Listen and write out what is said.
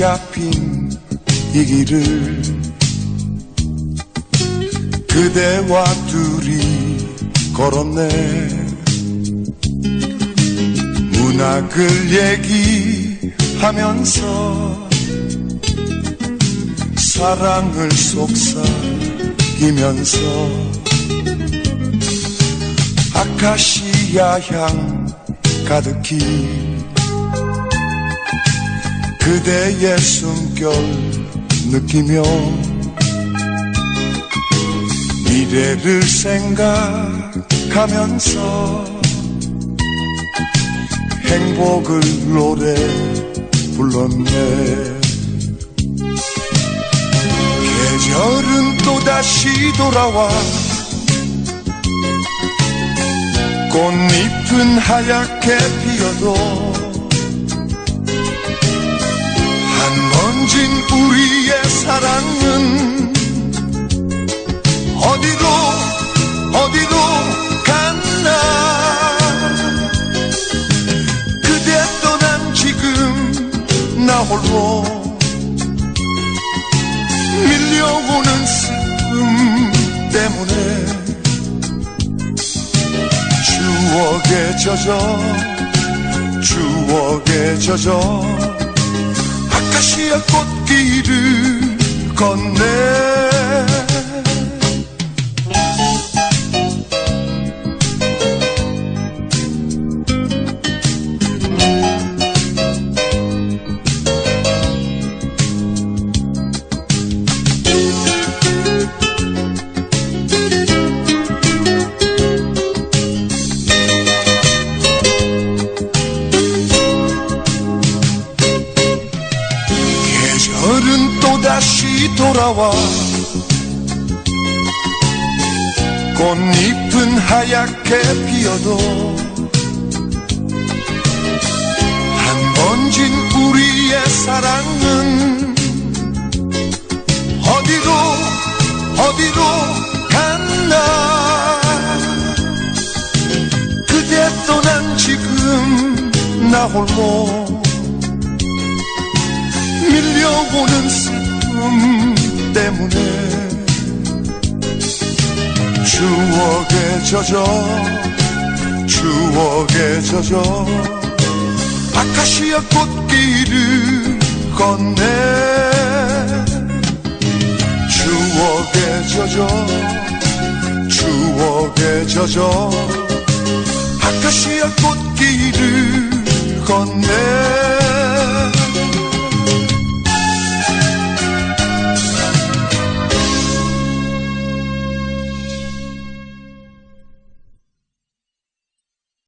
잡힌 이 길을 그대와 둘이 걸었네. 문학을 얘기하면서 사랑을 속삭이면서 아카시아 향 가득히 그대의 숨결 느끼며 미래를 생각하면서 행복을 노래 불렀네. 계절은 또다시 돌아와 꽃잎은 하얗게 피어도 한번진 우리의 사랑은 어디로 어디로 갔나? 그대 떠난 지금 나 홀로 밀려오는 슬픔 때문에 추억에 젖어 추억에 젖어 아카시아 꽃길을 걷네 계절은 또다시 돌아와. 꽃잎은 하얗게 피어도 한 번 진 우리의 사랑은 어디로 어디로 갔나? 그대 떠난 지금 나 홀로 밀려오는 슬픔 때문에 추억에 젖어 추억에 젖어 아카시아 꽃길을 걷네. 추억에 젖어 추억에 젖어 아카시아 꽃길을 걷네